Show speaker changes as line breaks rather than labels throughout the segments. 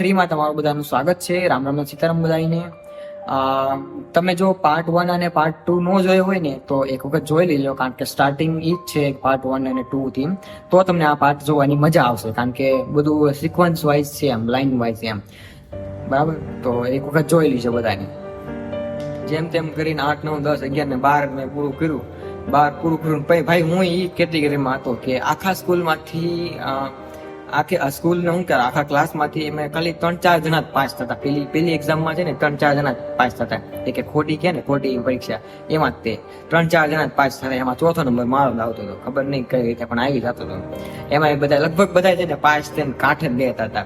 થ્રીમાં તમારું બધાનું સ્વાગત છે. રામ રામ સીતારામ બધાને તમે જો પાર્ટ વન અને પાર્ટ ટુ નો જોયો હોય ને, તો એક વખત જોઈ લેજો કારણ કે સ્ટાર્ટિંગ ઈ જ છે પાર્ટ વન અને ટુ થી. તો તમને આ પાર્ટ જોવાની મજા આવશે, કારણ કે બધું સિક્વન્સ વાઇઝ છે એમ લાઈન વાઇઝ એમ. બરાબર? તો એક વખત જોઈ લીજો બધાને. જેમ તેમ કરીને આઠ, નવ, દસ, અગિયાર ને બાર મેં પૂરું કર્યું. બાર પૂરું કર્યું ભાઈ હું એ કેટેગરીમાં હતો કે આખા સ્કૂલમાંથી આખી આ સ્કૂલ ને હું કે આખા ક્લાસમાંથી મેં ખાલી ત્રણ ચાર જણા જ પાસ થતા. પેલી પેલી એક્ઝામમાં છે ને ત્રણ ચાર જણા જ પાસ થતા. એ કે ખોટી કે ને, ખોટી પરીક્ષા. એમાં જ તે. ત્રણ ચાર જણા જ પાસ થતા. એમાં ચોથો નંબર મારો લાવતો હતો. ખબર નહીં કઈ રીતે, પણ આવી જતો હતો. એમાં એ બધા, લગભગ બધા છે ને પાસ થઈને કાંઠે જ બેતા હતા.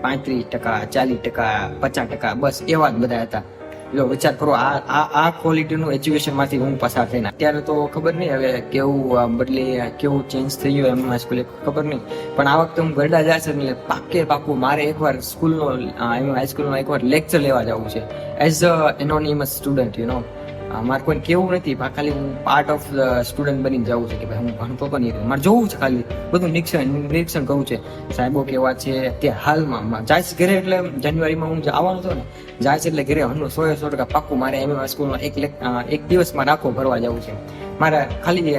પાંત્રીસ ટકા, ચાલીસ ટકા, પચાસ ટકા, બસ એવા જ બધા હતા. જો વિચાર કરો, આ આ આ ક્વોલિટીનું એજ્યુકેશનમાંથી હું પસાર થઈને અત્યારે તો ખબર નહીં હવે કેવું બદલી કેવું ચેન્જ થઈ ગયું એમ સ્કૂલે ખબર નહીં. પણ આ વખતે હું ગરડા છે એટલે પાકે પાકું મારે એકવાર સ્કૂલનો એમ હાઈસ્કૂલમાં એકવાર લેક્ચર લેવા જવું છે. As a anonymous student you know મારે કોઈ કેવું નથી. ખાલી હું પાર્ટ ઓફ સ્ટુડન્ટ બની જવું છે કે ભાઈ હું ભણતો તો નહીં મારે જોવું છે ખાલી. બધું નિરીક્ષણ નિરીક્ષણ કરવું છે. સાહેબો કેવા છે, તે હાલમાં. જાય છે ઘરે એટલે જાન્યુઆરીમાં હું આવવાનો હતો ને, જાય છે એટલે ઘરે હમણાં સો સો ટકા પાક્કું મારે એમ સ્કૂલમાં એક એક દિવસમાં રાખો ભરવા જવું છે. મારે ખાલી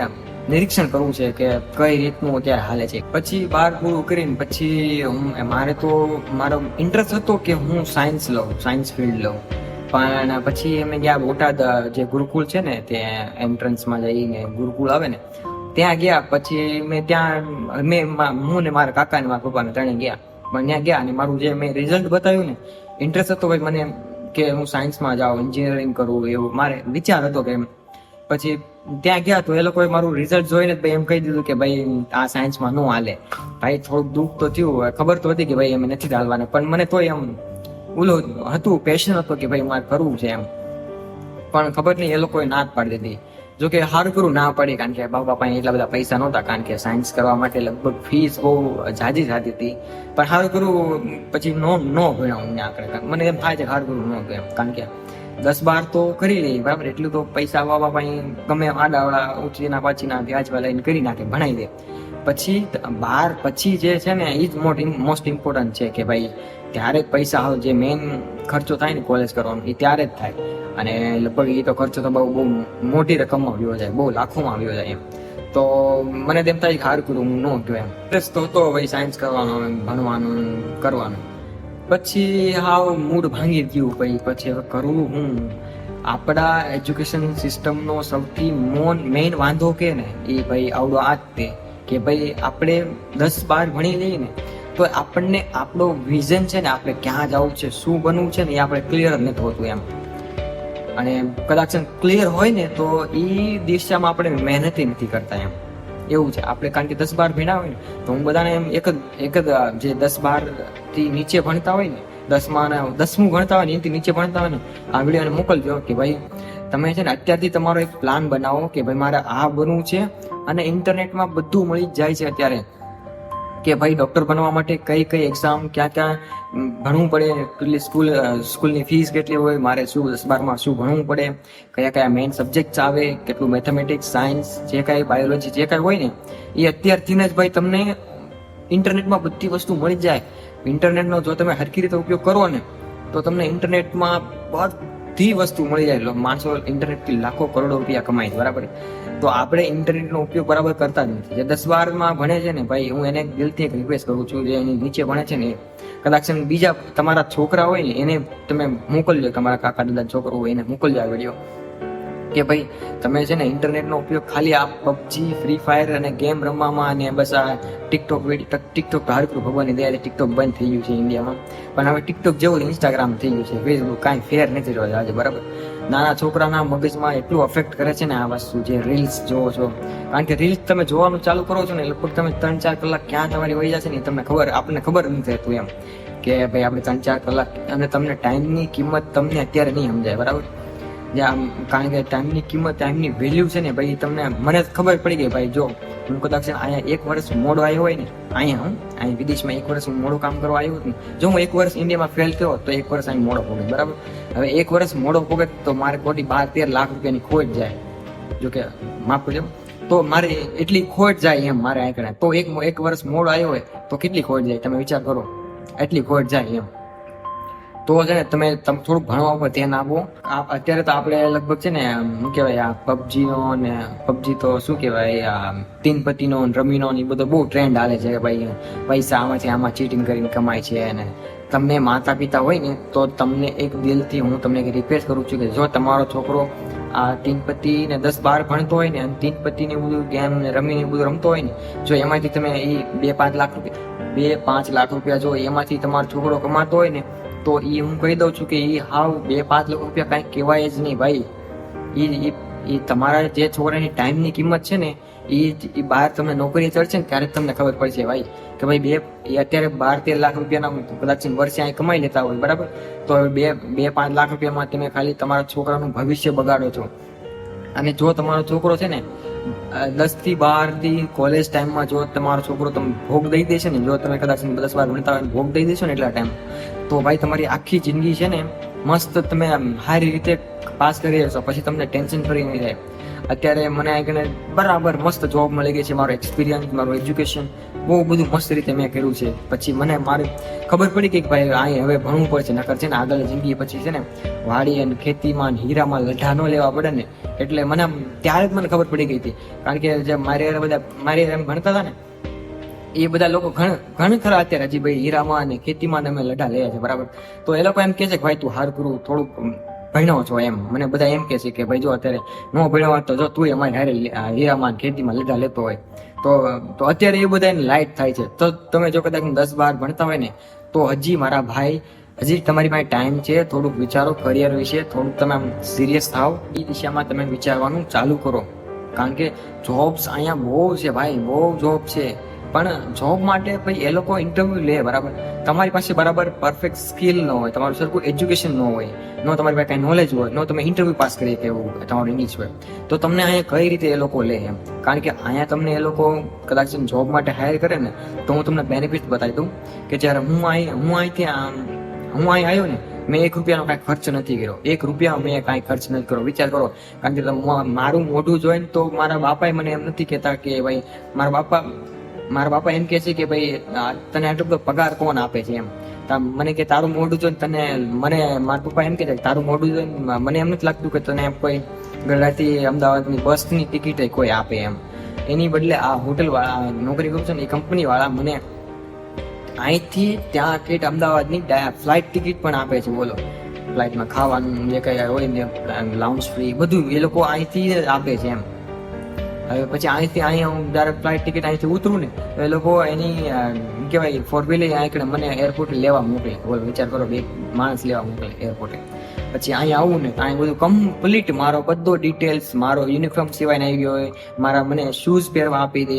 નિરીક્ષણ કરવું છે કે કઈ રીતનું અત્યારે હાલે છે. પછી બાર પૂરું કરીને પછી હું મારે તો, મારો ઇન્ટરેસ્ટ હતો કે હું સાયન્સ લઉં સાયન્સ ફિલ્ડ લઉં. પણ પછી અમે ગયા બોટાદ જે ગુરુકુળ છે ને તે એન્ટ્રન્સમાં જઈને ગુરુકુલ આવે ને, ત્યાં ગયા. પછી મેં ત્યાં મેં, હું ને મારા કાકા ને મારા પપ્પાને ત્રણે ગયા. પણ ત્યાં ગયા અને મારું જે મેં રિઝલ્ટ બતાવ્યું ને ઇન્ટરેસ્ટ હતો ભાઈ મને કે હું સાયન્સમાં જાઉં એન્જિનિયરિંગ કરું એવું. મારે વિચાર હતો કે એમ. પછી ત્યાં ગયા તો એ લોકોએ મારું રિઝલ્ટ જોઈને ભાઈ એમ કહી દીધું કે ભાઈ આ સાયન્સમાં ન હાલે. ભાઈ થોડુંક દુઃખ તો થયું ખબર તો હતી કે ભાઈ અમે નથી ચાલવાના. પણ મને તોય એમ ઓલું હતું પેશન હતો કે ભાઈ મારે કરવું છે એમ. પણ ખબર નહીં, એ લોકોએ ના જ પાડી દીધી. જો કે સારું કરું ના પડી, કારણ કે બાપા પાસે એટલા બધા પૈસા નહોતા, કારણ કે સાયન્સ કરવા માટે લગભગ ફીસ બહુ જાજી જાતી હતી. પણ હાર કરું પછી નો નો ભણ્યા હું ત્યાં મને એમ થાય છે હાર કરું ન ગયો કારણ કે દસ બાર તો કરી લઈ બરાબર? એટલું તો પૈસા બાપા પાસે ગમે આડાવાળા ઉછીના પાછીના વ્યાજવા લઈને કરી નાખે, ભણાઈ દે. પછી બહાર પછી જે છે ને એ જ મોટ મોસ્ટ ઇમ્પોર્ટન્ટ છે કે ભાઈ ત્યારે જ પૈસા આવે જે મેઇન ખર્ચો થાય ને કોલેજ કરવાનો એ ત્યારે જ થાય. અને લગભગ એ તો ખર્ચો તો બહુ બહુ મોટી રકમમાં આવ્યો જાય, બહુ લાખોમાં આવ્યો જાય એમ. તો મને તેમ થાય હાર હારું કરું હું ન ગયો એમ. ઇન્ટરેસ્ટ તો હતો ભાઈ સાયન્સ કરવાનો ભણવાનું, કરવાનું. પછી હાવ મૂડ ભાંગી ગયું ભાઈ, પછી હવે કરવું હું. આપણા એજ્યુકેશન સિસ્ટમનો સૌથી મોન મેઇન વાંધો કે ને એ ભાઈ આવડો આ જ તે. કે ભાઈ આપણે દસ બાર ભણી લઈએ ને, તો આપણને આપણો વિઝન છે ને, આપણે ક્યાં જવું છે, શું બનવું છે ને, એ આપણે ક્લિયર જ નથી હોતું એમ. અને કદાચ ક્લિયર હોય ને, તો એ દિશામાં આપણે મહેનત નથી કરતા એમ. એવું છે. આપણે કારણ કે દસ બાર ભણ્યા હોય ને, તો હું બધાને એમ એક જ એક જ જે દસ બારથી નીચે ભણતા હોય ને, દસમાં દસમું ભણતા હોય ને, એનાથી નીચે ભણતા હોય ને, આ વિડીયોને મોકલજો કે ભાઈ તમે છે ને અત્યારથી તમારો એક પ્લાન બનાવો કે ભાઈ મારે આ બનવું છે અને ઇન્ટરનેટમાં બધું મળી જ જાય છે અત્યારે. કે ભાઈ ડૉક્ટર બનવા માટે કઈ કઈ એક્ઝામ ક્યાં ક્યાં ભણવું પડે, કેટલી સ્કૂલ સ્કૂલની ફીસ કેટલી હોય, મારે શું, દસ બારમાં શું ભણવું પડે, કયા કયા મેઇન સબ્જેક્ટ્સ આવે, કેટલું મેથેમેટિક્સ સાયન્સ જે કાંઈ બાયોલોજી જે કાંઈ હોય ને, એ અત્યારથી જ ભાઈ તમને ઇન્ટરનેટમાં બધી વસ્તુ મળી જાય. ઇન્ટરનેટનો જો તમે હરખી રીતે ઉપયોગ કરો ને, તો તમને ઇન્ટરનેટમાં બધી વસ્તુ મળી જાય. માણસો ઇન્ટરનેટથી લાખો કરોડો રૂપિયા કમાય બરાબર? તો આપણે ઇન્ટરનેટનો ઉપયોગ બરાબર કરતા જ નથી. જે દસ બારમાં ભણે છે ને, ભાઈ, હું એને દિલથી એક રિક્વેસ્ટ કરું છું, જે એની નીચે ભણે છે ને કદાચ બીજા તમારા છોકરા હોય ને, એને તમે મોકલજો, તમારા કાકા દાદા, છોકરો હોય, એને મોકલજો આ વીડિયો કે ભાઈ, તમે છે ને ઇન્ટરનેટનો ઉપયોગ ખાલી આ પબજી ફ્રી ફાયર અને ગેમ રમવામાં અને બસ આ ટિકટોક ટિકટોક તો હારકું ભગવાનની દયાથી ટિકટોક બંધ થઈ ગયું છે ઇન્ડિયામાં પણ હવે ટિકટોક જેવું ઇન્સ્ટાગ્રામ થઈ ગયું છે ફેસબુક કાંઈ ફેર નથી રહ્યો આજે, બરાબર? નાના છોકરાના મગજમાં એટલું અફેક્ટ કરે છે ને આ વસ્તુ જે રીલ્સ જોવો છો. કારણ કે રીલ્સ તમે જોવાનું ચાલુ કરો છો ને, લગભગ તમે ત્રણ ચાર કલાક ક્યાં તમારી વહી જશે ને તમને ખબર, આપણને ખબર નથી રહેતું એમ. કે ભાઈ આપણે ત્રણ ચાર કલાક, અને તમને ટાઈમની કિંમત તમને અત્યારે નહીં સમજાય, બરાબર? જે આમ કારણ કે ટાઈમની કિંમત ટાઈમની વેલ્યુ છે ને ભાઈ તમને મને ખબર પડી ગઈ ભાઈ. જો હું કદાચ અહીંયા એક વર્ષ મોડો આવ્યો હોય ને, અહીંયા હું અહીં વિદેશમાં એક વર્ષ હું મોડું કામ કરવા આવ્યો હતું જો હું એક વર્ષ ઇન્ડિયામાં ફેલ થયો, તો એક વર્ષ અહીં મોડો પોગે બરાબર? હવે એક વર્ષ મોડો પોગે તો મારે ખોટી બાર તેર લાખ રૂપિયાની ખોટ જાય. જો કે, માફ કરજો. તો મારે એટલી ખોટ જાય એમ મારે આંકડા. તો એક એક વર્ષ મોડો આવ્યો હોય, તો કેટલી ખોટ જાય? તમે વિચાર કરો. એટલી ખોટ જાય એમ. તો છે ને તમે તમે થોડુંક ભણવા ઉપર ધ્યાન આપો અત્યારે તો આપણે લગભગ છે ને શું કહેવાય, આ પબજીનો ને પબજી તો શું કહેવાય, આ તીન પતિનો રમીનો એ બધો બહુ ટ્રેન્ડ હાલે છે કે ભાઈ, પૈસા આમાંથી આમાં ચીટિંગ કરીને કમાય છે અને તમને માતા પિતા હોય ને, તો તમને એક દિલથી હું તમને રિક્વેસ્ટ કરું છું કે જો તમારો છોકરો આ તીનપતિ ને દસ બાર ભણતો હોય ને, અને તીનપતિ ને બધું ગેમ ને રમીને બધું રમતો હોય ને, જો એમાંથી તમે એ બે પાંચ લાખ રૂપિયા, બે પાંચ લાખ રૂપિયા જો એમાંથી તમારો છોકરો કમાતો હોય ને તો એ હું કહી દઉં છું કે એ હાવ બે પાંચ લાખ રૂપિયા કાંઈ કહેવાય જ નહીં ભાઈ. એ એ તમારા જે છોકરાની ટાઈમની કિંમત છે ને એ એ બહાર તમને નોકરી ચડશે ને ત્યારે તમને ખબર પડશે ભાઈ. કે ભાઈ બે, એ અત્યારે બાર તેર લાખ રૂપિયાના કદાચ વર્ષે અહીં કમાઈ લેતા હોય, બરાબર? તો હવે બે બે પાંચ લાખ રૂપિયામાં તમે ખાલી તમારા છોકરાનું ભવિષ્ય બગાડો છો. અને જો તમારો છોકરો છે ને દસથી બારથી કોલેજ ટાઈમમાં જો તમારો છોકરો તમે ભોગ દઈ દેશે ને, જો તમે કદાચ દસ બાર ભણતા હોય ભોગ દઈ દેશો ને એટલા ટાઈમ તો ભાઈ તમારી આખી જિંદગી છે ને મસ્ત તમે સારી રીતે પાસ કરી જશો પછી તમને ટેન્શન ફરી નહીં જાય અત્યારે મને આ કને બરાબર મસ્ત જોબ મળી ગઈ છે, મારો એક્સપિરિયન્સ મારું એજ્યુકેશન બહુ બધું મસ્ત રીતે મેં કર્યું છે. પછી મને મારી ખબર પડી કે ભાઈ અહીં હવે ભણવું પડશે નકર છે ને આગળ જિંદગી પછી છે ને વાડી અને ખેતીમાં હીરામાં લઢા ન લેવા પડે ને. એટલે મને ત્યારે જ મને ખબર પડી ગઈ હતી. કારણ કે જે મારી બધા, મારી એમ ભણતા હતા ને, એ બધા લોકો ઘણ ઘણ ખરા અત્યારે હજી ભાઈ હીરામાં અને ખેતીમાં અમે લઢા લે છે બરાબર? તો એ લોકો એમ કહે છે કે ભાઈ, તું હાર કરું, થોડુંક ભણ્યો છો એમ. મને બધા એમ કહે છે કે ભાઈ જો અત્યારે ન ભણ્યો હોત તો જો તું અમારી હારે હીરામાં ખેતીમાં લીધા લેતો હોય. તો તો અત્યારે એ બધા લાઇટ થાય છે. તો તમે જો કદાચ દસ બાર ભણતા હોય ને, તો હજી મારા ભાઈ, હજી તમારી પાસે ટાઈમ છે, થોડુંક વિચારો કરિયર વિશે, થોડુંક તમે આમ સિરિયસ થાવ એ દિશામાં તમે વિચારવાનું ચાલુ કરો. કારણ કે જોબ્સ અહીંયા બહુ છે ભાઈ, બહુ જોબ છે. પણ જોબ માટે ભાઈ એ લોકો ઇન્ટરવ્યુ લે, બરાબર? તમારી પાસે બરાબર પરફેક્ટ સ્કિલ ન હોય, તમારું સરખું એજ્યુકેશન ન હોય, ન તમારી પાસે કાંઈ નોલેજ હોય, ન તમે ઇન્ટરવ્યુ પાસ કરી કે એવું તમારું ઇંગ્લિશ હોય, તો તમને અહીંયા કઈ રીતે એ લોકો લે એમ? કારણ કે અહીંયા તમને એ લોકો કદાચ જોબ માટે હાયર કરે ને, તો હું તમને બેનિફિટ બતાવી દઉં કે જ્યારે હું અહીં હું અહીંથી આમ, હું અહીં આવ્યો ને, મેં એક રૂપિયાનો કાંઈ ખર્ચ નથી કર્યો. એક રૂપિયા મેં કાંઈ ખર્ચ નથી કર્યો. વિચાર કરો, કારણ કે મારું મોઢું જોઈને તો મારા બાપાએ મને એમ નથી કહેતા કે ભાઈ મારા બાપા મારા બાપા એમ કે છે કે ભાઈ તને આટલો બધો પગાર કોણ આપે છે? એમ. મને કે, તારું મોઢું જોઈને તને મને, મારા પપ્પા એમ કે, તારું મોઢું જોઈને મને એમ નથી લાગતું કે તને કોઈ ગળાથી અમદાવાદની બસની ટિકિટ કોઈ આપે એમ. એની બદલે આ હોટલ વાળા નોકરી કરું છું ને, એ કંપની વાળા મને અહીંથી ત્યાં ઠેઠ અમદાવાદની ફ્લાઇટ ટિકિટ પણ આપે છે, બોલો. ફ્લાઇટમાં ખાવાનું જે કઈ હોય ને લાઉન્સ ફ્રી બધું એ લોકો અહીંથી આપે છે એમ. હવે પછી અહીંથી અહીંયા હું ડાયરેક્ટ ફ્લાઇટ ટિકિટ અહીંથી ઉતરું ને એ લોકો એની કહેવાય ફોર વ્હીલર અહીં મને એરપોર્ટ લેવા મોકલે. બોલ વિચાર કરો, બે માણસ લેવા મોકલે એરપોર્ટે પછી અહીંયા આવું ને અહીં બધું કમ્પ્લીટ મારો બધો ડિટેલ્સ મારો યુનિફોર્મ સિવાય આવી ગયો હોય, મારા મને શૂઝ પહેરવા આપી દે.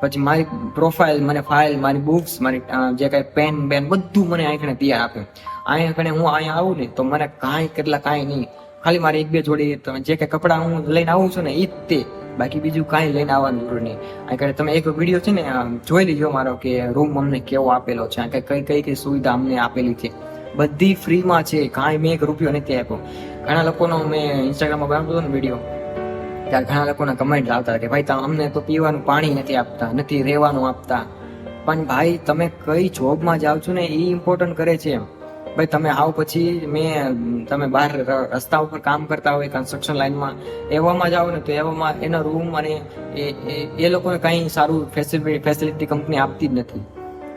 પછી મારી પ્રોફાઇલ મને ફાઇલ મારી બુક્સ મારી જે કાંઈ પેન બેન, બધું મને અહીં કણે તૈયાર આપે. અહીંયા કણે હું અહીંયા આવું ને, તો મને કાંઈ કેટલા કાંઈ નહીં. ખાલી મારી એક બે જોડી જે કાંઈ કપડાં હું લઈને આવું છું ને એ જ તે. બાકી બીજું કાંઈ લઈને આવવાનું જરૂર નહીં. કણે તમે એક વીડિયો છે ને જોઈ લીજો મારો કે રૂમ અમને કેવો આપેલો છે આ કઈ કઈ કઈ સુવિધા અમને આપેલી છે. બધી ફ્રીમાં છે, કાંઈ મેં એક રૂપિયો નથી આપ્યો. ઘણા લોકોનો મેં ઇન્સ્ટાગ્રામમાં બનાવતો હતો ને વીડિયો ત્યારે ઘણા લોકોના કમેન્ટ આવતા કે ભાઈ અમને તો પીવાનું પાણી નથી આપતા, નથી રહેવાનું આપતા. પણ ભાઈ, તમે કઈ જોબમાં જાઓ છો ને એ ઇમ્પોર્ટન્ટ કરે છે ભાઈ, તમે આવ પછી મેં, તમે બહાર રસ્તા ઉપર કામ કરતા હોય કન્સ્ટ્રક્શન લાઈનમાં એવામાં જાઓ ને તો એવામાં એનો રૂમ અને એ લોકોને કંઈ સારું ફેસિલિટી ફેસિલિટી કંપની આપતી જ નથી.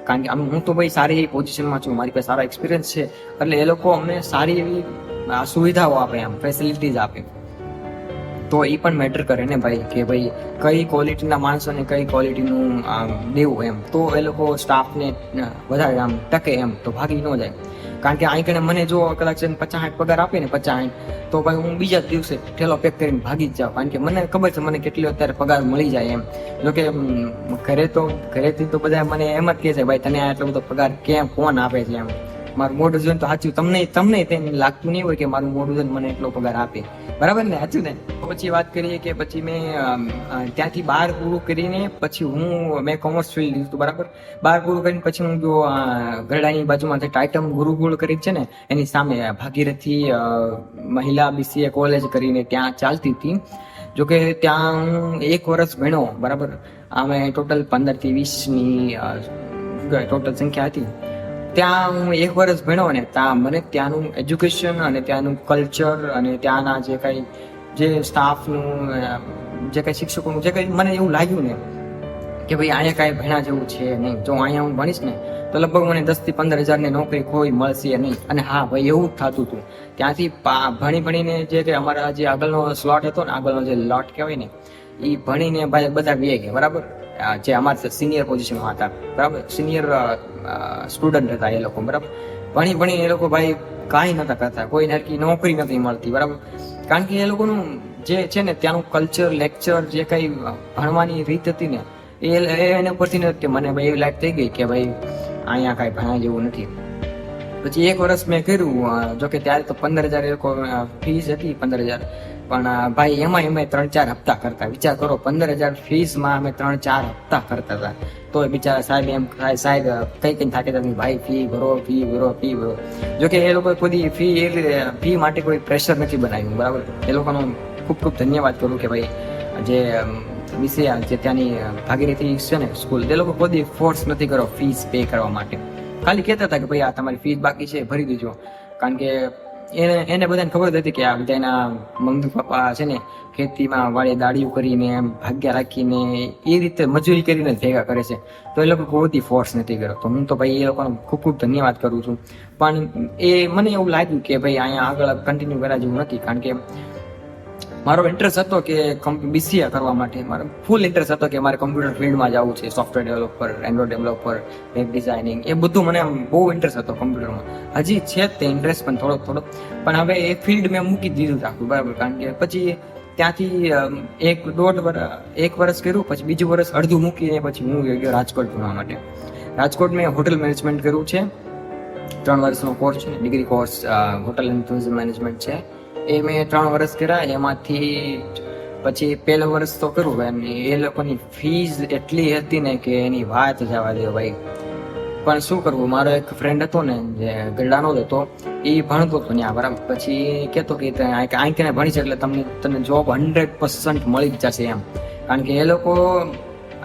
કારણ કે આમ, હું તો ભાઈ સારી એવી પોઝિશનમાં છું. મારી પાસે સારો એક્સપિરિયન્સ છે. એટલે એ લોકો અમને સારી એવી સુવિધાઓ આપે આમ ફેસિલિટીઝ આપે. તો એ પણ મેટર કરે ને ભાઈ, કે ભાઈ કઈ ક્વોલિટીના માણસોને કઈ ક્વોલિટીનું દેવું એમ. તો એ લોકો સ્ટાફને વધારે આમ ટકે એમ, તો ભાગી ન જાય. કારણ કે અહીં મને જો કદાચ પચાસ આઠ પગાર આપે ને પચાસ આઠ, તો ભાઈ હું બીજા જ દિવસે ઠેલો પેક કરીને ભાગી જ જાઉં. કારણ કે મને ખબર છે મને કેટલી અત્યારે પગાર મળી જાય એમ. જોકે ઘરે તો, ઘરેથી તો બધા મને એમ જ કહે છે, ભાઈ તને આટલો બધો પગાર કેમ, કોણ આપે છે? એમ. મારું મોઢું જોઈને તો સાચું. તમને તમને તેમ લાગતું નહીં હોય કે મારું મોઢું જોઈને મને એટલો પગાર આપે. બરાબર ને? સાચું ને? પછી વાત કરીએ કે પછી મેં ત્યાંથી બાર પૂરું કરીને પછી હું, મેં કોમર્સ ફિલ્ડ લીધું હતું, બરાબર? બાર પૂરું કરીને પછી હું જો ગરડાની બાજુમાં જે ટાઇટમ ગુરુકુળ કરી છે ને, એની સામે ભાગીરથી મહિલા બીસીએ કોલેજ કરીને ત્યાં ચાલતી હતી. જોકે ત્યાં હું એક વર્ષ ભણ્યો, બરાબર? અમે ટોટલ પંદરથી વીસની ટોટલ સંખ્યા હતી. ત્યાં હું એક વર્ષ ભણ્યો ને ત્યાં મને ત્યાંનું એજ્યુકેશન અને ત્યાંનું કલ્ચર અને ત્યાંના જે કંઈ જે સ્ટાફનું જે કંઈ શિક્ષકોનું, જે કંઈ મને એવું લાગ્યું ને કે ભાઈ અહીંયા કાંઈ ભણ્યા જેવું છે નહીં. જો અહીંયા હું ભણીશ ને તો લગભગ મને દસથી પંદર હજારની નોકરી કોઈ મળશે નહીં. અને હા ભાઈ એવું જ થતું હતું. ત્યાંથી ભણી ભણીને જે કે અમારા જે આગળનો સ્લોટ હતો ને, આગળનો જે લોટ કહેવાય ને એ ભણીને ભાઈ બધા વ્યાય ગયા. બરાબર? જે અમારા સિનિયર પોઝિશનમાં હતા. બરાબર? સિનિયર સ્ટુડન્ટ હતા એ લોકો, બરાબર? ભણી ભણી એ લોકો ભાઈ કાંઈ નતા કરતા. કોઈ નરકી નોકરી નથી મળતી, બરાબર? કારણ કે એ લોકોનું જે છે ને, ત્યાંનું કલ્ચર લેક્ચર જે કંઈ ભણવાની રીત હતી ને, એ એના પરથી નથી મને ભાઈ એવી લાઈફ થઈ ગઈ કે ભાઈ અહીંયા કાંઈ ભણાય જેવું નથી. પછી એક વર્ષ મેં કર્યું જો કે ત્યારે તો પંદર હજાર એ લોકો ફીસ હતી, પંદર હજાર. પણ ભાઈ, એમાં અમે ત્રણ ચાર હપ્તા કરતા. વિચાર કરો પંદર હજાર ફીસમાં અમે ત્રણ ચાર હપ્તા કરતા હતા. તો બિચારા સાહેબ એમ સાહેબ, કઈ કઈ થાકે તમે ભાઈ, ફી ભરો ફી ભરો ફી ભરો. જોકે એ લોકો કોઈ ફી, એ ફી માટે કોઈ પ્રેશર નથી બનાવ્યું, બરાબર? એ લોકોનો ખૂબ ખૂબ ધન્યવાદ કરું કે, ભાઈ, જે વિષય જે ત્યાંની ભાગીરથી છે ને સ્કૂલ તે લોકો કોઈ ફોર્સ નથી કરો ફીસ પે કરવા માટે. ખાલી કહેતા હતા કે, ભાઈ, આ તમારી ફીસ બાકી છે, ભરી દેજો. કારણ કે એને એને બધાને ખબર હતી કે આ બધાના મમ્મી પપ્પા છે ને ખેતીમાં વાળે દાડીઓ કરીને એમ ભાગ્યા રાખીને એ રીતે મજૂરી કરીને ભેગા કરે છે. તો એ લોકો કોઈ ફોર્સ નથી કર્યો. તો હું તો ભાઈ એ લોકોનો ખૂબ ખૂબ ધન્યવાદ કરું છું. પણ એ મને એવું લાગ્યું કે ભાઈ અહીંયા આગળ કન્ટિન્યુ કરા જેવું નથી. કારણ કે મારો ઇન્ટરેસ્ટ હતો કે બીસીએ કરવા માટે. મારો ફૂલ ઇન્ટરેસ્ટ હતો કે મારે કમ્પ્યુટર ફિલ્ડમાં જવું છે software developer android developer web designing એ બધું મને બહુ ઇન્ટરેસ્ટ હતો કમ્પ્યુટરમાં હજી છે તે ઇન્ટરેસ્ટ પણ થોડોક થોડોક. પણ હવે એ ફિલ્ડ મેં મૂકી દીધું આખું, બરાબર. કારણ કે પછી ત્યાંથી એક દોઢ વર્ષ એક વર્ષ કર્યું, પછી બીજું વર્ષ અડધું મૂકીને પછી હું ગયો રાજકોટ ભણવા માટે. રાજકોટ મેં હોટેલ મેનેજમેન્ટ કર્યું છે. ત્રણ વર્ષનો કોર્સ છે degree course hotel and tourism management છે. એ મેં ત્રણ વર્ષ કર્યા, એમાંથી પછી પહેલું વર્ષ તો કરું એમ એ લોકોની ફીસ એટલી હતી ને કે એની વાત જવા દે ભાઈ. પણ શું કરવું, મારો એક ફ્રેન્ડ હતો ને, જે ગરડાનો જ હતો, એ ભણતો હતો ત્યાં બરાબર. પછી કહેતો કે અહીં કે ભણી છે એટલે તમને, તને જોબ હંડ્રેડ પર્સન્ટ મળી જ જશે એમ. કારણ કે એ લોકો,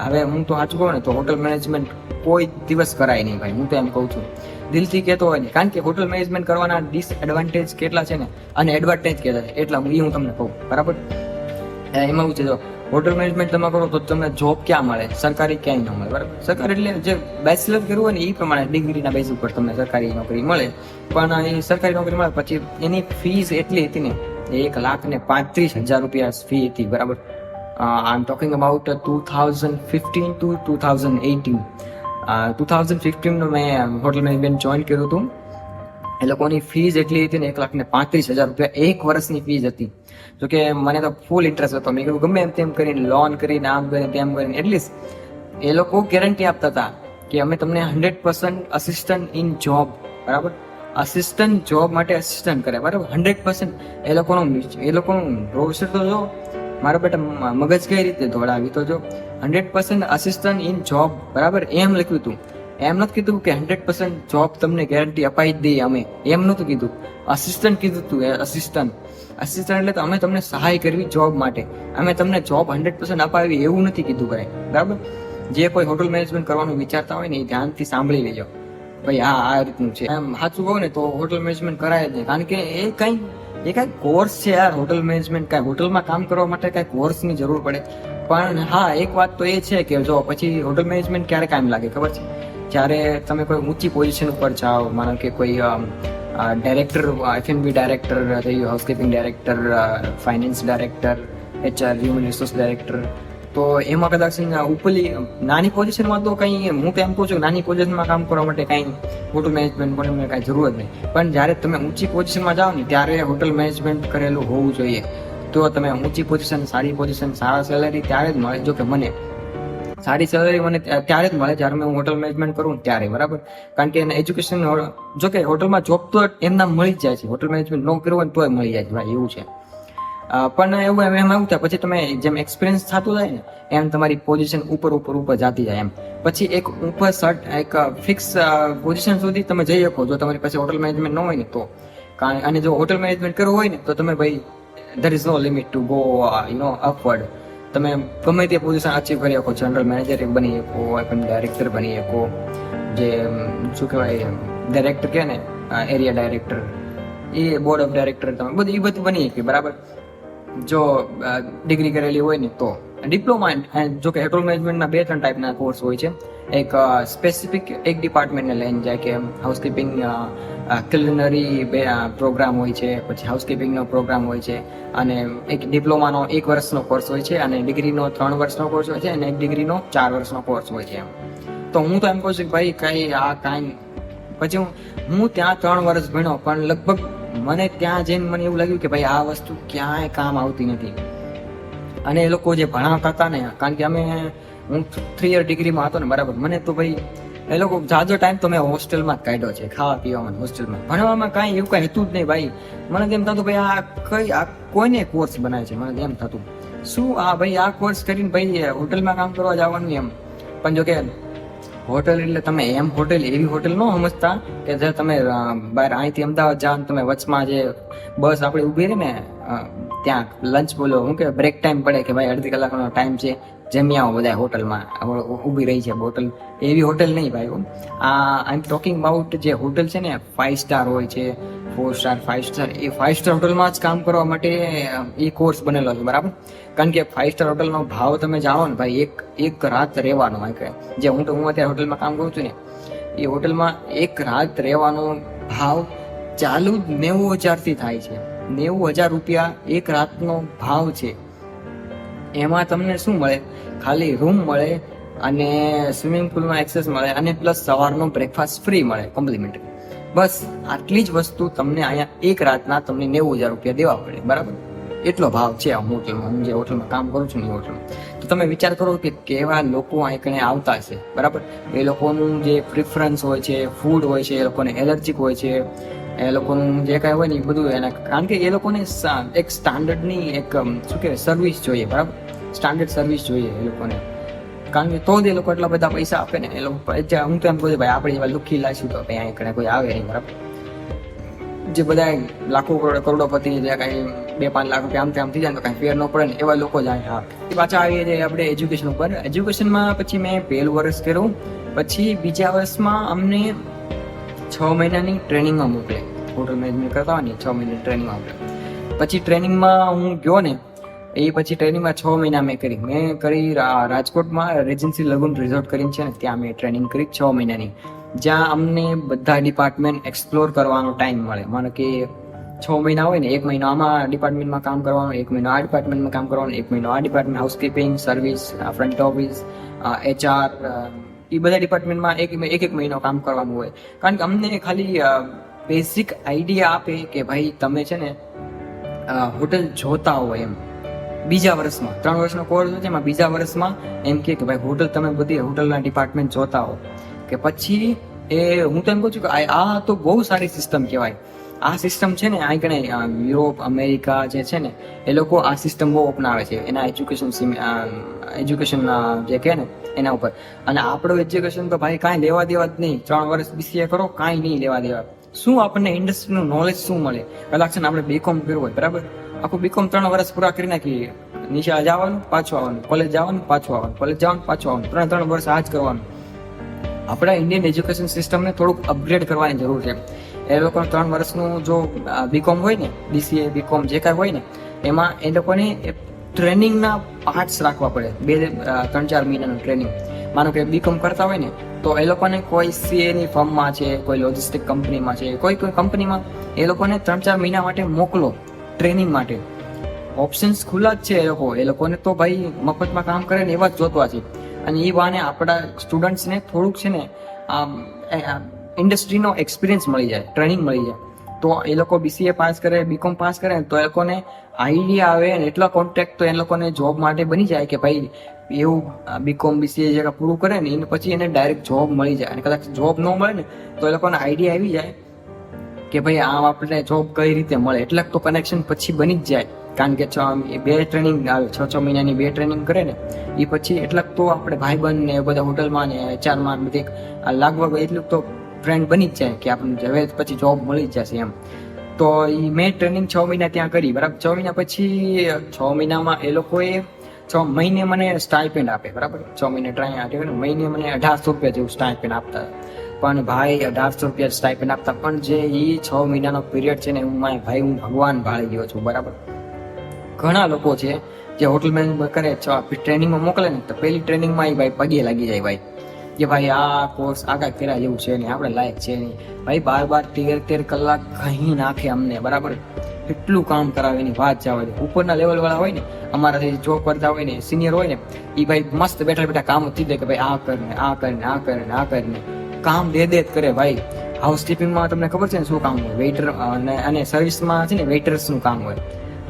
હવે હું તો સાચું કહું ને, તો હોટલ મેનેજમેન્ટ કોઈ દિવસ કરાય નહીં ભાઈ, હું તો એમ કહું છું. દિલથી કહેતો હોય ને, કારણ કે હોટલ મેનેજમેન્ટ કરવાના ડિસએડવાન્ટેજ કેટલા છે ને, અને એડવાન્ટેજ કેટલા છે, એટલા એ હું તમને કહું, બરાબર? એમાં એવું છે, જો, હોટલ મેનેજમેન્ટ તમે કરો તો તમને જોબ ક્યાં મળે? સરકારી ક્યાંય ન મળે, બરાબર? સરકાર એટલે જે બેચલર કર્યું હોય ને એ પ્રમાણે ડિગ્રીના બેઝ ઉપર તમને સરકારી નોકરી મળે. પણ એ સરકારી નોકરી મળે, પછી એની ફીસ એટલી હતી ને એક લાખ ને પાંત્રીસ હજાર રૂપિયા ફી હતી, બરાબર? I am talking about two thousand fifteen two two thousand eighteen two thousand ફિફ્ટીનમાં મેં હોટલ મેનેજમેન્ટ જોઈન કર્યું હતું. એ લોકોની ફીસ એટલી હતી ને એક લાખ ને પાંત્રીસ હજાર રૂપિયા એક વર્ષની ફીસ હતી. જો કે મને તો ફૂલ ઇન્ટરેસ્ટ હતો. મેં કીધું, ગમે એમ તેમ કરીને લોન કરીને, આમ કરીને, તેમ કરીને એટલીસ્ટ એ લોકો ગેરંટી આપતા હતા કે અમે તમને hundred percent assistant in job બરાબર? અસિસ્ટન્ટ જોબ માટે અસિસ્ટન્ટ કરે બરાબર? હંડ્રેડ પર્સન્ટ એ લોકોનું એ લોકોનું પ્રોફેસર તો જો મારા બેટા મગજ કઈ રીતે દોડાવી તો જો? Hundred percent assistant in job બરાબર? એમ લખ્યું હતું. એમ નથી કીધું કે હંડ્રેડ પર્સન્ટ જોબ તમને ગેરંટી અપાઈ જ દઈએ અમે. એમ નહોતું કીધું. અસિસ્ટન્ટ કીધું હતું અસિસ્ટન્ટ અસિસ્ટન્ટ એટલે તો અમે તમને સહાય કરવી જોબ માટે. અમે તમને જોબ હંડ્રેડ પર્સન્ટ અપાવી એવું નથી કીધું ભાઈ. બરાબર? જે કોઈ હોટલ મેનેજમેન્ટ કરવાનું વિચારતા હોય ને એ ધ્યાનથી સાંભળી લેજો. ભાઈ, હા, આ રીતનું છે. એમ સાચું કહું ને તો હોટલ મેનેજમેન્ટ કરાય જ નહીં. કારણ કે એ કંઈ, એ કાંઈ કોર્સ છે યાર હોટલ મેનેજમેન્ટ કાંઈ હોટલમાં કામ કરવા માટે કાંઈ કોર્સની જરૂર પડે. પણ હા, એક વાત તો એ છે કે જો પછી હોટલ મેનેજમેન્ટ ક્યારે કામ લાગે, ખબર છે? જ્યારે તમે કોઈ ઊંચી પોઝિશન ઉપર જાઓ, માનો કે કોઈ ડાયરેક્ટર એફએનબી ડાયરેક્ટર રહ્યું housekeeping director finance director HR human resource director તો એમાં કદાચ ઉપલી નાની પોઝિશનમાં તો કંઈ હું તો એમ કહું છું નાની પોઝિશનમાં કામ કરવા માટે કંઈ હોટલ મેનેજમેન્ટ પણ કાંઈ જરૂર જ નહીં. પણ જ્યારે તમે ઊંચી પોઝિશનમાં જાઓ ને, ત્યારે હોટલ મેનેજમેન્ટ કરેલું હોવું જોઈએ. તો તમે ઊંચી પોઝિશન સારી પોઝિશન સારા સેલેરી ત્યારે જ મળે. જો કે મને સારી સેલરી મને ત્યા- ત્યારે જ મળે જ્યારે હું હોટલ મેનેજમેન્ટ કરું ત્યારે, બરાબર? કારણ કે એને એજ્યુકેશન જો કે હોટલમાં જોબ તો એમના મળી જ જાય છે. હોટલ મેનેજમેન્ટ ન કરવું હોય તોય મળી જાય છે, ભાઈ, એવું છે. પણ એવું એમ એમ આવું થાય. પછી તમે જેમ એક્સપિરિયન્સ થતું જાય ને, એમ તમારી પોઝિશન ઉપર ઉપર ઉપર જાતી જાય એમ. પછી એક ઉપર સર્ટ એક ફિક્સ પોઝિશન સુધી તમે જઈ શકો. જો તમારી પાસે હોટલ મેનેજમેન્ટ ન હોય ને તો. કારણ, અને જો હોટલ મેનેજમેન્ટ કરવું હોય ને, તો તમે ભાઈ there is no limit to go you know upward તમે ગમે તે પોઝિશન અચીવ કરી શકો જનરલ મેનેજર બની શકો પણ ડાયરેક્ટર બની શકો, જે શું કહેવાય ડાયરેક્ટર કે ને એરિયા ડાયરેક્ટર એ બોર્ડ ઓફ ડાયરેક્ટર તમે બધું એ બધું બની શકે, બરાબર? જો ડિગ્રી કરેલી હોય ને તો. ડિપ્લોમા જો કે હોટલ મેનેજમેન્ટના બે ત્રણ ટાઈપના કોર્સ હોય છે. એક સ્પેસિફિક એક ડિપાર્ટમેન્ટને લઈને જાય કે હાઉસકીપિંગ ક્લિનરી બે પ્રોગ્રામ હોય છે, પછી હાઉસકીપિંગનો પ્રોગ્રામ હોય છે, અને એક ડિપ્લોમાનો એક વર્ષનો કોર્સ હોય છે, અને ડિગ્રીનો ત્રણ વર્ષનો કોર્સ હોય છે, અને એક ડિગ્રીનો ચાર વર્ષનો કોર્સ હોય છે તો હું તો એમ કહું છું કે ભાઈ કઈ આ કાંઈ પછી હું હું ત્યાં ત્રણ વર્ષ ભણ્યો, પણ લગભગ મને ત્યાં જઈને મને એવું લાગ્યું કે ભાઈ આ વસ્તુ ક્યાંય કામ આવતી નથી. અને એ લોકો જે ભણાવતા હતા ને, કારણ કે અમે, હું થ્રી યર ડિગ્રીમાં હતો ને, બરાબર. મને તો ભાઈ, એ લોકો જાજો ટાઈમ તો મેં હોસ્ટેલમાં જ કાઢ્યો છે, ખાવા પીવામાં હોસ્ટેલમાં. ભણવામાં કાંઈ એવું કાંઈ હતું જ નહીં ભાઈ. મને તેમ થતું, ભાઈ, આ કઈ, આ કોઈને કોર્સ બનાવે છે? મને એમ થતું. શું આ, ભાઈ, આ કોર્સ કરીને ભાઈ હોટલમાં કામ કરવા જવાનું એમ? પણ જો કે હોટલ એટલે તમે એમ હોટેલ એવી હોટેલ ન સમજતા કે જે તમે બહાર અહીંથી અમદાવાદ જાઓ તમે વચમાં જે બસ આપણે ઊભી રહી ને ત્યાં લંચ બોલો, હું કે બ્રેક ટાઈમ પડે કે ભાઈ અડધી કલાકનો ટાઈમ છે, જમી આવો બધા હોટલમાં. ઊભી રહી છે હોટલ એવી હોટલ નહીં ભાઈ. આ આઈ એમ ટોકિંગ અબાઉટ જે હોટલ છે ને ફાઇવ સ્ટાર હોય છે ફોર સ્ટાર ફાઇવ સ્ટાર એ ફાઇવ સ્ટાર હોટલમાં જ કામ કરવા માટે એ કોર્સ બનેલો છે, બરાબર? કારણ કે ફાઇવ સ્ટાર હોટલનો ભાવ તમે જાણો ને ભાઈ, એક એક રાત રહેવાનો હોય કે. જે હું તો, હું અત્યારે હોટલમાં કામ કરું છું ને, એ હોટલમાં એક રાત રહેવાનો ભાવ ચાલુ નેવું હજારથી થાય છે. નેવું હજાર રૂપિયા એક રાતનો ભાવ છે. એમાં તમને શું મળે? ખાલી રૂમ મળે અને સ્વિમિંગ પુલમાં એક્સેસ મળે અને પ્લસ સવારનો બ્રેકફાસ્ટ ફ્રી મળે કોમ્પ્લિમેન્ટરી. બસ, આટલી જ વસ્તુ તમને અહીંયા એક રાતના તમને નેવું હજાર રૂપિયા દેવા પડે, બરાબર? એટલો ભાવ છે આ હોટલમાં. હું જે હોટલમાં કામ કરું છું ને હોટલમાં. તો તમે વિચાર કરો કે કેવા લોકો અહીં કણે આવતા છે બરાબર? એ લોકોનું જે પ્રિફરન્સ હોય છે ફૂડ હોય છે, એ લોકોને એલર્જીક હોય છે એ લોકોનું જે કાંઈ હોય ને એ બધું એના કારણ કે એ લોકોને એક સ્ટાન્ડર્ડની એક શું કહેવાય સર્વિસ જોઈએ, બરાબર? સ્ટાન્ડર્ડ સર્વિસ જોઈએ એ લોકોને. કારણ કે તો જ એ લોકો એટલા બધા પૈસા આપે ને, એ લોકો હું તો એમ કહું ભાઈ, આપણે એવા લુખી લાવીશું તો ભાઈ અહીં કોઈ આવે નહીં, બરાબર? જે બધા લાખો કરોડ કરોડોપતિ જે કાંઈ બે પાંચ લાખ રૂપિયા આમ તેમ થઈ જાય તો કાંઈ ફેર ન પડે ને, એવા લોકો જાય હા. એ પાછા આવીએ છીએ આપણે એજ્યુકેશન ઉપર. એજ્યુકેશનમાં પછી મેં પહેલું વર્ષ કર્યું. પછી બીજા વર્ષમાં અમને છ મહિનાની ટ્રેનિંગમાં મોકલે. હોટલ મેનેજમેન્ટ કરતા હોય ને છ મહિનાની ટ્રેનિંગમાં મોકલે. પછી ટ્રેનિંગમાં હું ગયો ને, એ પછી ટ્રેનિંગમાં છ મહિના મેં કરી. મેં કરી રાજકોટમાં રેજન્સી લગુન રિઝોર્ટ કરીને છે ને, ત્યાં મેં ટ્રેનિંગ કરી છ મહિનાની. જ્યાં અમને બધા ડિપાર્ટમેન્ટ એક્સપ્લોર કરવાનો ટાઈમ મળે. માનો કે છ મહિના હોય ને, એક મહિનો આમાં ડિપાર્ટમેન્ટમાં કામ કરવાનું, એક મહિનો આ ડિપાર્ટમેન્ટમાં કામ કરવાનું, એક મહિનો આ department housekeeping service front office HR એ બધા ડિપાર્ટમેન્ટમાં એક એક એક મહિનો કામ કરવાનું હોય. કારણ કે અમને ખાલી બેઝિક આઈડિયા આપે કે ભાઈ તમે છે ને હોટલ જોતા હોય એમ. બીજા વર્ષમાં, ત્રણ વર્ષનો કોર્સ છે, એમાં બીજા વર્ષમાં એમ કે ભાઈ હોટલ તમે બધી હોટલના ડિપાર્ટમેન્ટ જોતા હો. કે પછી એ, હું તો એમ કહું છું કે આ આ તો બહુ સારી સિસ્ટમ કહેવાય. આ સિસ્ટમ છે ને, આ કણે યુરોપ, અમેરિકા જે છે ને, એ લોકો આ સિસ્ટમ બહુ અપનાવે છે. એના એજ્યુકેશન એજ્યુકેશન જે કહે ને એના ઉપર. અને આપણું એજ્યુકેશન તો ભાઈ કાંઈ લેવા દેવા જ નહીં. ત્રણ વર્ષ બીસીએ કરો, કાંઈ નહીં લેવા દેવા. શું આપણને ઇન્ડસ્ટ્રીનું નોલેજ શું મળે? કલાક છે ને આપણે બીકોમ કર્યું હોય, બરાબર? આખું બીકોમ ત્રણ વર્ષ પૂરા કરી નાખીએ. નિશાળ જવાનું, પાછું આવવાનું. કોલેજ જવાનું, પાછું આવવાનું. કોલેજ જવાનું, પાછું આવવાનું. ત્રણ ત્રણ વર્ષ આ જ કરવાનું. આપણા ઇન્ડિયન એજ્યુકેશન સિસ્ટમને થોડુંક અપગ્રેડ કરવાની જરૂર છે. એ લોકો ત્રણ વર્ષનું જો બીકોમ હોય ને બીસીએ બીકોમ જે કાંઈ હોય ને, એમાં એ લોકોને ટ્રેનિંગના પાર્ટ્સ રાખવા પડે. બે ત્રણ, ચાર મહિનાનું ટ્રેનિંગ. માનો કે બીકોમ કરતા હોય ને, તો એ લોકોને કોઈ સીએની ફર્મમાં છે, કોઈ લોજિસ્ટિક કંપનીમાં છે, કોઈ કોઈ કંપનીમાં એ લોકોને ત્રણ, ચાર મહિના માટે મોકલો, ટ્રેનિંગ માટે. ઓપ્શન્સ ખુલ્લા જ છે એ લોકો. એ લોકોને તો ભાઈ મફતમાં કામ કરે ને એવા જ જોતવા છે. અને એ બહાને આપણા સ્ટુડન્ટ્સને થોડુંક છે ને, આમ ઇન્ડસ્ટ્રીનો એક્સપિરિયન્સ મળી જાય ટ્રેનિંગ મળી જાય. તો એ લોકો બીસીએ પાસ કરે બીકોમ પાસ કરે તો એ લોકોને આઈડિયા આવે ને એટલા કોન્ટેક્ટ તો એ લોકોને જોબ માટે બની જાય કે ભાઈ એવું બીકોમ બીસીએ જે પૂરું કરે ને એને પછી એને ડાયરેક્ટ જોબ મળી જાય અને કદાચ જોબ ન મળે ને તો એ લોકોને આઈડિયા આવી જાય કે ભાઈ આમ આપણે જોબ કઈ રીતે મળે. એટલાક તો કનેક્શન પછી બની જ જાય. કારણ કે છ બે ટ્રેનિંગ આવે, છ છ મહિનાની બે ટ્રેનિંગ કરે ને એ પછી એટલાક તો આપણે ભાઈબંધ ને બધા હોટલમાં ને એચઆરમાં બધી આ લાગવગ એટલું તો ફ્રેન્ડ બની જ જાય કે આપણને હવે પછી જોબ મળી જ જશે એમ. તો એ મેં ટ્રેનિંગ છ મહિના ત્યાં કરી, બરાબર? છ મહિના પછી, છ મહિનામાં એ લોકોએ, છ મહિને મને સ્ટાઇપેન્ડ આપે, બરાબર? છ મહિને ટ્રાય મહિને મને અઢારસો રૂપિયા જેવું સ્ટાઇપેન્ડ આપતા. પણ ભાઈ, અઢારસો રૂપિયા સ્ટાઇપેન્ડ આપતા. પણ જે એ છ મહિનાનો પીરિયડ છે ને, હું માય ભાઈ, હું ભગવાન ભાળી ગયો છું, બરાબર? ઘણા લોકો છે, જે હોટલ મેનેજમેન્ટ કરે, છ ટ્રેનિંગમાં મોકલે ને, તો પહેલી ટ્રેનિંગમાં એ ભાઈ પગે લાગી જાય ભાઈ. કે ભાઈ આ કોર્સ આગળ કર્યા જેવું છે નહીં, આપણે લાયક છે નહીં. ભાઈ બાર બાર તેર તેર કલાક કહી નાખે અમને, બરાબર? એટલું કામ કરાવે એની વાત જવા દે ઉપરના લેવલ વાળા હોય ને, અમારા જોબ કરતા હોય ને સિનિયર હોય ને એ ભાઈ મસ્ત બેઠા બેઠા કામ થઈ દે કે ભાઈ આ કરીને આ કરીને આ કરીને આ કરીને. કામ દે દે કરે ભાઈ. હાઉસ કીપિંગમાં તમને ખબર છે ને શું કામ હોય? વેઇટર અને અને સર્વિસમાં છે ને વેઇટર્સનું કામ હોય.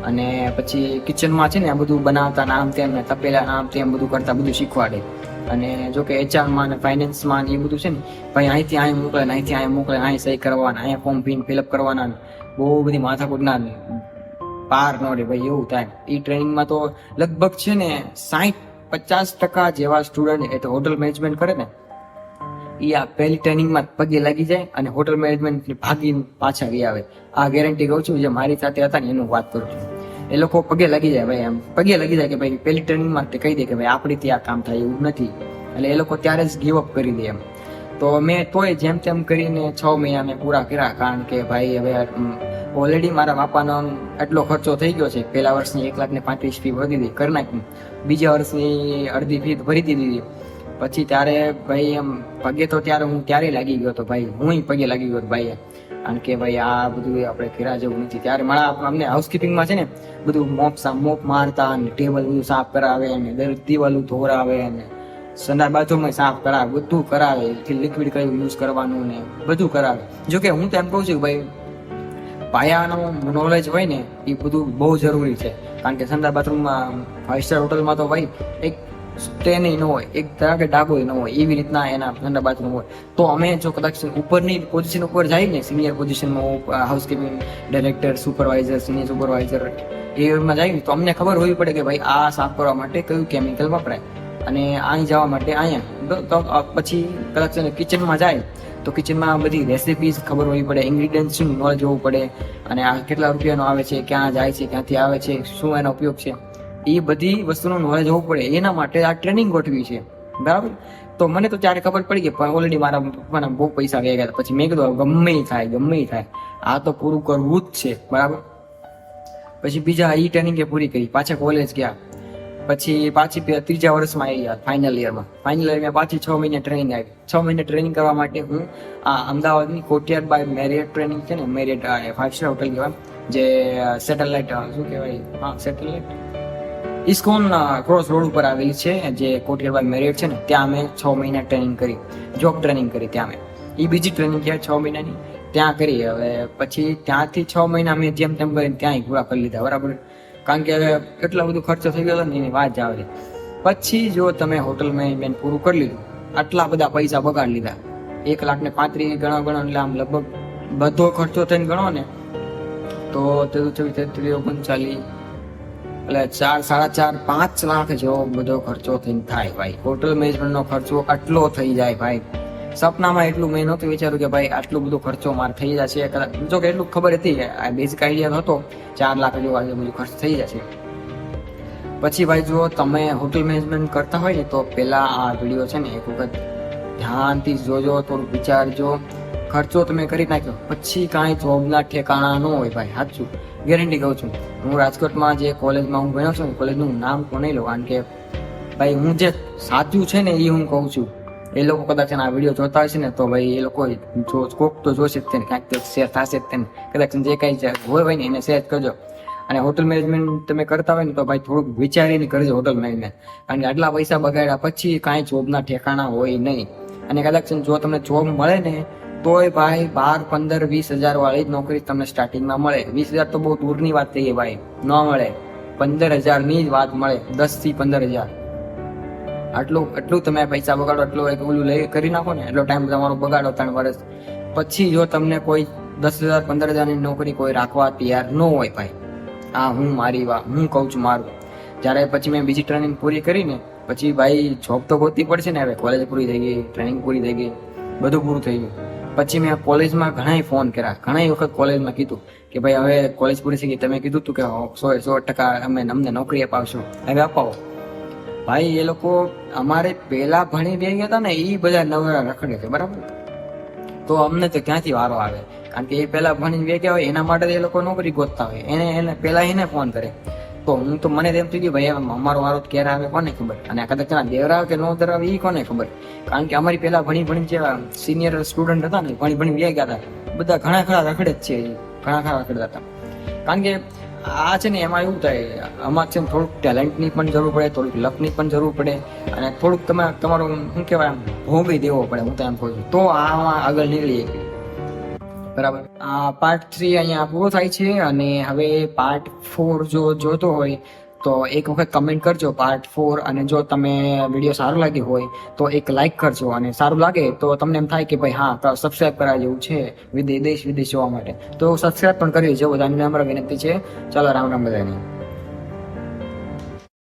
અને પછી કિચનમાં છે ને આ બધું બનાવતા નામ તેમ ને, તપેલા નામ તેમ બધું કરતા, બધું શીખવાડે. અને જો કે એચઆરમાં અને ફાઇનાન્સમાં એ બધું છે ને ભાઈ અહીંથી અહીં મોકલે ને અહીંથી અહીં મોકલે અહીં સહી કરવાના, અહીંયા ફોર્મ ફીન ફિલઅપ કરવાના બહુ બધી માથાકૂટના પાર ન રહે ભાઈ, એવું થાય. એ ટ્રેનિંગમાં તો લગભગ છે ને સાહીઠ પચાસ ટકા જેવા સ્ટુડન્ટ એ તો હોટલ મેનેજમેન્ટ કરે ને એ આ પહેલી ટ્રેનિંગમાં પગે લાગી જાય અને હોટલ મેનેજમેન્ટ ભાગીને પાછા ગયા આવે આ ગેરંટી કહું છું, જે મારી સાથે હતા ને, એનું વાત કરું છું. એ લોકો પગે લાગી જાય ભાઈ એમ પગે લાગી જાય કે ભાઈ પહેલી ટ્રેનિંગમાં માટે કહી દે કે ભાઈ આપણીથી આ કામ થાય એવું નથી. એટલે એ લોકો ત્યારે જ ગીવ અપ કરી દે એમ. તો મેં તોય જેમ તેમ કરીને છ મહિના મેં પૂરા કર્યા કારણ કે ભાઈ હવે ઓલરેડી મારા બાપાનો એટલો ખર્ચો થઈ ગયો છે. પહેલા વર્ષની એક લાખ ને પાંત્રીસ ફી ભરી દીધી, કરી નાખી. બીજા વર્ષની અડધી ફી ભરી દીધી. પછી ત્યારે ભાઈ એમ પગે તો ત્યારે હું ત્યારે લાગી ગયો હતો ભાઈ. હું પગે લાગી ગયો હતો ભાઈ કારણ કે ભાઈ આ બધું આપણે કર્યા જેવું નથી. ત્યારે મારા અમને હાઉસકીપિંગમાં છે ને, બધું મોપ મોપ મારતા અને ટેબલ બધું સાફ કરાવે અને દર દિવાલું ધોરાવે અને સંડા બાથરૂમમાં સાફ કરાવે, બધું કરાવે. લિક્વિડ કયું યુઝ કરવાનું ને બધું કરાવે. જો કે હું તો એમ કહું છું ભાઈ, પાયાનું નોલેજ હોય ને, એ બધું બહુ જરૂરી છે. કારણ કે સંડા બાથરૂમમાં ફાઇવ સ્ટાર હોટલમાં તો ભાઈ, એક સ્ટેન ન હોય, એક ધારા ડાબો ન હોય, એવી રીતના એના ઠંડા બાજુ હોય. તો અમે જો કદાચ ઉપરની પોઝિશન ઉપર જાય ને સિનિયર પોઝિશનમાં housekeeping director supervisor senior supervisor એમાં જાય તો અમને ખબર હોવી પડે કે ભાઈ આ સાફ કરવા માટે કયું કેમિકલ વપરાય. અને અહીં જવા માટે અહીંયા, તો પછી કદાચ કિચનમાં જાય, તો કિચનમાં બધી રેસિપીઝ ખબર હોવી પડે ઇન્ગ્રીડિયન્ટ્સનું નોલેજ હોવું પડે, અને આ કેટલા રૂપિયાનો આવે છે, ક્યાં જાય છે, ક્યાંથી આવે છે, શું એનો ઉપયોગ છે. એ બધી વસ્તુનું નોલેજ હોવું પડે. એના માટે આ ટ્રેનિંગ ગોઠવી છે. બરાબર? તો મને તો ત્યારે ખબર પડી કે ઓલરેડી મારા પપ્પાના બહુ પૈસા ગયા ગયા પછી મેં કીધું ગમે થાય ગમે થાય. આ તો પૂરું કરવું જ છે. બરાબર? પછી બીજા એ ટ્રેનિંગ એ પૂરી કરી. પાછા કોલેજ ગયા. પછી પાછી ત્રીજા વર્ષમાં આવી ગયા ફાઇનલ યરમાં ફાઇનલ યરમાં પાછી છ મહિને ટ્રેનિંગ આવી છ મહિને ટ્રેનિંગ કરવા માટે હું આ અમદાવાદની કોટિયાર બાય મેરિયટ ટ્રેનિંગ છે ને, મેરિયટ ફાઇવ સ્ટાર હોટલ કહેવાય, જે સેટેલાઇટ શું કહેવાય? હા સેટેલાઇટ ઇસ્કોન ક્રોસ રોડ ઉપર આવેલી છે, જે કોટિયર બાય મેરિયટ છે ને, ત્યાં અમે છ મહિના ટ્રેનિંગ કરી જોબ ટ્રેનિંગ કરી ત્યાં અમે. એ બીજી ટ્રેનિંગ છે છ મહિનાની. ત્યાં કરી, હવે પછી ત્યાંથી છ મહિના મેં જેમ તેમ કરીને ત્યાંય પૂરા કરી લીધા, બરાબર? કારણ કે હવે એટલો બધો ખર્ચો થઈ ગયો હતો ને, એની વાત જ આવે પછી જો તમે હોટલ મેનેજમેન્ટ પૂરું કરી લીધું, આટલા બધા પૈસા બગાડી લીધા. એક લાખ ને પાંત્રીસ ગણો ગણો, એટલે આમ લગભગ બધો ખર્ચો થઈને ગણો ને, તો તેરું ચોવીસ તેત્રીસ ઓગણચાલીસ એટલે ચાર, સાડા ચાર, પાંચ લાખ જેવો બધો ખર્ચો થઈને થાય ભાઈ. હોટલ મેનેજમેન્ટનો ખર્ચો આટલો થઈ જાય ભાઈ. સપનામાં એટલું મેં નહોતું વિચાર્યું કે ભાઈ આટલો બધો ખર્ચો મારે થઈ જશે. જો કે એટલું ખબર હતી, આ બેઝિક આઈડિયા હતો ચાર લાખ જેવો બધું ખર્ચ થઈ જશે. પછી ભાઈ જો તમે હોટલ મેનેજમેન્ટ કરતા હોય ને, તો પેલા આ વીડિયો છે ને, એક વખત ધ્યાનથી જોજો થોડું વિચારજો. ખર્ચો તમે કરી નાખ્યો. પછી કાંઈ જોબના ઠેકાણા ન હોય ભાઈ, સાચું. ગેરંટી કહું છું. હું રાજકોટમાં જે કોલેજમાં હું ભણ્યો છું કોલેજનું નામ કોને લઉં? કારણ કે ભાઈ, હું જે સાચું છે ને એ હું કહું છું. એ લોકો કદાચ આ વીડિયો જોતા હશે ને, તો ભાઈ એ લોકો જો કોક તો જોશે જ તેને ક્યાંક તો શેર થશે જ તેને. કદાચ જે કાંઈ હોય હોય ને, એને શેર કરજો. અને હોટલ મેનેજમેન્ટ તમે કરતા હોય ને, તો ભાઈ થોડુંક વિચારીને કરજો હોટલ મેનેજમેન્ટ કારણ કે આટલા પૈસા બગાડ્યા પછી કાંઈ જોબના ઠેકાણા હોય નહીં. અને કદાચ જો તમને જોબ મળે ને તોય ભાઈ બાર, પંદર, વીસ હજાર વાળી જ નોકરી તમને સ્ટાર્ટિંગમાં મળે. વીસ હજાર તો બહુ દૂરની વાત થઈ ભાઈ. ન મળે. પંદર હજારની જ વાત મળે. દસથી પંદર હજાર. આટલું એટલું તમે પૈસા બગાડો એટલું એક ઓલું લઈ કરી નાખો ને, એટલો ટાઈમ તમારો બગાડો ત્રણ વર્ષ. પછી જો તમને કોઈ દસ હજાર, પંદર હજારની નોકરી કોઈ રાખવા તૈયાર ન હોય ભાઈ, આ હું મારી વાત, હું કહું છું મારું. જ્યારે પછી મેં બીજી ટ્રેનિંગ પૂરી કરીને પછી ભાઈ જોબ તો ગોતવી પડશે ને હવે કોલેજ પૂરી થઈ ગઈ ટ્રેનિંગ પૂરી થઈ ગઈ, બધું પૂરું થઈ ગયું. પછી મેં કોલેજમાં ઘણાય ફોન કર્યા. ઘણા વખત કોલેજમાં કીધું કે ભાઈ, હવે કોલેજ પૂરી થઈ ગઈ. તમે કીધું હતું કે સો સો ટકા અમે અમને નોકરી અપાવશો. હવે અપાવો. ભાઈ, એ લોકો અમારે પહેલા ભણી બે ગયા હતા ને એ બધા નવરા રખડે છે, બરાબર? તો અમને તો ક્યાંથી વારો આવે? કારણ કે એ પહેલા ભણીને વેગ્યા હોય, એના માટે તો એ લોકો નોકરી ગોતતા હોય. એને એને, પહેલા એને ફોન કરે. તો હું તો મને તેમ થઈ ગયું ભાઈ અમારો વારો ક્યારે આવે કોને ખબર? અને કદાચ ના દેવરાવ કે નો ધરાવે એ કોને ખબર? કારણ કે અમારી પહેલા ભણી ભણી જે સિનિયર સ્ટુડન્ટ હતા ને, ભણી ભણી વ્યા ગયા હતા. બધા ઘણા ખરા રખડે જ છે ઘણા ખરા રખડતા હતા. કારણ કે આ છે ને, એમાં એવું થાય, આમાં છે થોડુંક ટેલેન્ટની પણ જરૂર પડે, થોડુંક લકની પણ જરૂર પડે, અને થોડુંક તમે, તમારું, શું કહેવાય ભોગવી દેવો પડે, હું તો એમ કહું છું. તો આમાં આગળ નીકળી શકીએ બરાબર. આ પાર્ટ થ્રી અહીંયા પૂરો થાય છે અને હવે પાર્ટ ફોર જો જોતો હોય તો એક વખત કમેન્ટ કરજો પાર્ટ ફોર અને જો તમે વીડિયો સારો લાગ્યો હોય તો એક લાઇક કરજો અને સારું લાગે તો તમને એમ થાય કે ભાઈ હા સબસ્ક્રાઈબ કરાય જેવું છે વિદેશ દેશ વિદેશ જોવા માટે. તો સબસ્ક્રાઈબ પણ કરજો, જેવું બધાને અમારા વિનંતી છે. ચાલો રામ રામ બધાને.